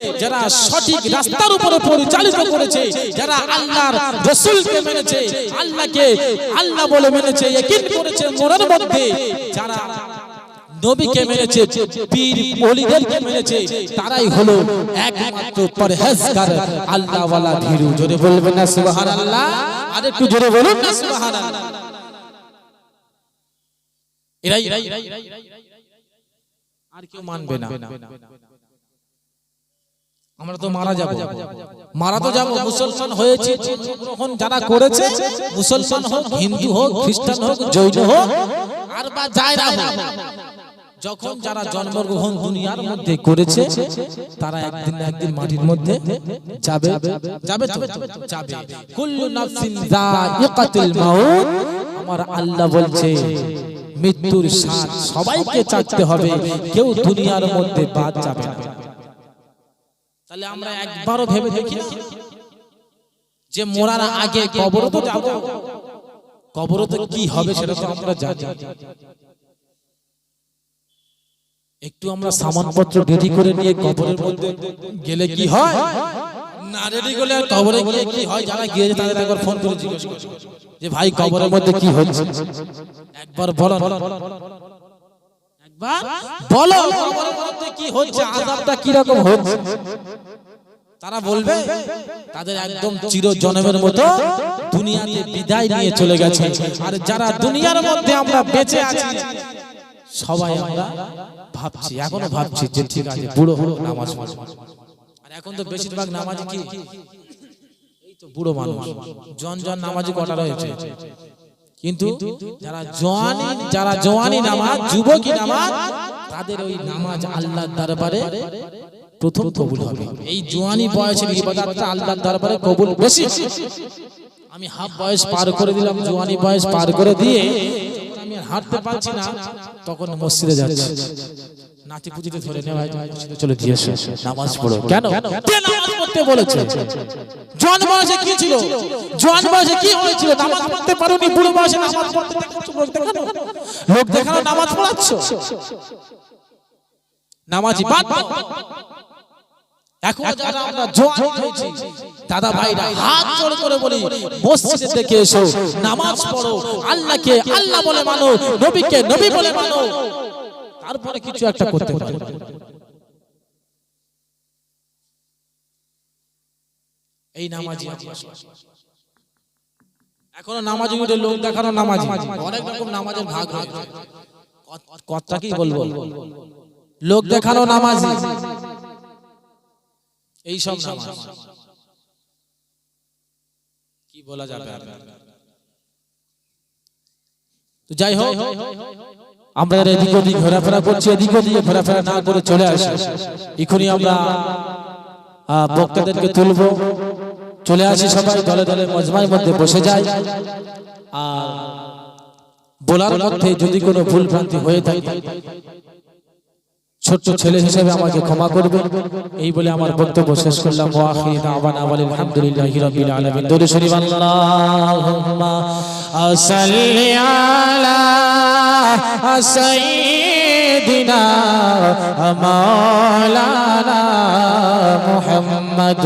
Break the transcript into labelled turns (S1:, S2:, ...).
S1: যারা সঠিক রাস্তার উপরে পরিচালিত করেছে যারা আল্লাহর রসুলকে মেনেছে আল্লাহকে আল্লাহ বলে মেনেছে ইয়াকিন করেছে মনের মধ্যে যারা নবীকে মেনেছে পীর ওলিদেরকে মেনেছে তারাই হলো একমাত্র পরহেজগার আল্লাহ ওয়ালা ভীরু জোরে বলবেন না সুবহানাল্লাহ আর একটু জোরে বলুন না সুবহানাল্লাহ এরাই আর কেউ মানবে না আমরা তো মারা যাব। মারা তো যাব মুসলমান হয়েছে। গ্রহণ যারা করেছে মুসলমান হোক হিন্দু হোক খ্রিস্টান হোক জৈন হোক আর বা যায়রা হোক যখন যারা জন্মগ্রহণ দুনিয়ার মধ্যে করেছে তারা একদিন একদিন মাটির মধ্যে যাবে। যাবে যাবে। কুল্লু নাফসিন যায়িকাতুল মাউত। আমার আল্লাহ বলছে মৃত্যুর স্বাদ সবাইকে চাকতে হবে কেউ দুনিয়ার মধ্যে বাদ যাবে না। তাহলে আমরা একবারও ভেবে দেখি যে মরার আগে কবর তো যাব। কবর তো কি হবে সেটা তো আমরা জানি। একটু আমরা সামানপত্র রেডি করে নিয়ে কবরের মধ্যে গেলে কি হয়? না রেডি করলে আর কবরে গিয়ে কি হয়? যারা গিয়েছে তাদের একবার ফোন করে জিজ্ঞেস যে ভাই কবরের মধ্যে কি হচ্ছে? একবার বলো। একবার বলো। কি হচ্ছে? আযাবটা কি রকম হচ্ছে? তারা বলবে তাদের একদম চির জনমের মতো দুনিয়াতে বিদায় নিয়ে চলে গেছে। আর যারা দুনিয়ার মধ্যে আমরা বেঁচে আছি সবাই আমরা ভাবছি এখনও ভাবছি যে ঠিক আছে বুড়ো হলো নামাজ আর এখন তো বেশিরভাগ নামাজ কি? এই তো বুড়ো মানুষ। জন জন নামাজি কটা রয়েছে? কিন্তু যারা জওয়ানি যারা জওয়ানি নামাজ যুবকী নামাজ তাদের ওই নামাজ আল্লাহর দরবারে প্রথম কবুল হবে। এই জোয়ানি বয়সের ইবাদতটা আল্লাহর দরবারে কবুল বেশি। আমি হাফ বয়স পার করে দিলাম জোয়ানি বয়স পার করে দিয়ে আমি হাঁটতে পারছি না তখন মসজিদে যাচ্ছি। নাতি পুজিতে ধরে নে ভাই তুমি চলে নামাজ পড়ো। কেন? কে নামাজ পড়তে বলেছে? জোয়ান বয়সে কি ছিল? জোয়ান বয়সে কি হয়েছিল? নামাজ পড়তে পারোনি বুড়ো বয়সে নামাজ পড়তে লোক দেখানো নামাজ পড়াচ্ছ? নামাজি বাদ এখন যারা আমরা জোয়ান হয়েছি দাদা ভাইরা হাত জোড় করে বলি মসজিদে থেকে এসো নামাজ পড়ো আল্লাহকে আল্লাহ বলে মানো নবীকে নবী বলে মানো। তারপরে কিছু একটা করতে পারো এই নামাজি। এখনও নামাজি উঠে লোক দেখানো নামাজি। অনেক রকম নামাজের ভাগ কথা কি বলব? লোক দেখানো নামাজি। এই সব নামাজ। কি বলা যাবে? তো যাই হোক আমরা এদিক ওদিক ঘোরাফেরা করছি এদিক ওদিক ঘোরাফেরা না করে চলে আসি। এখনই আমরা বক্তাদেরকে তুলব। চলে আসি সবাই দলে দলে মজমার মধ্যে বসে যাই। আর বলার মধ্যে যদি কোনো ভুল ভ্রান্তি হয়ে থাকে ছোট্ট ছেলে হিসেবে আমাকে ক্ষমা করবে এই বলে আমার বক্তব্য শেষ করলাম। আলহামদুলিল্লাহ হিরবিল আলামিন। দরুদ শরীফ আল্লাহুম্মা সাল্লি আলা সাইয়্যিদিনা মাওলানা মুহাম্মদ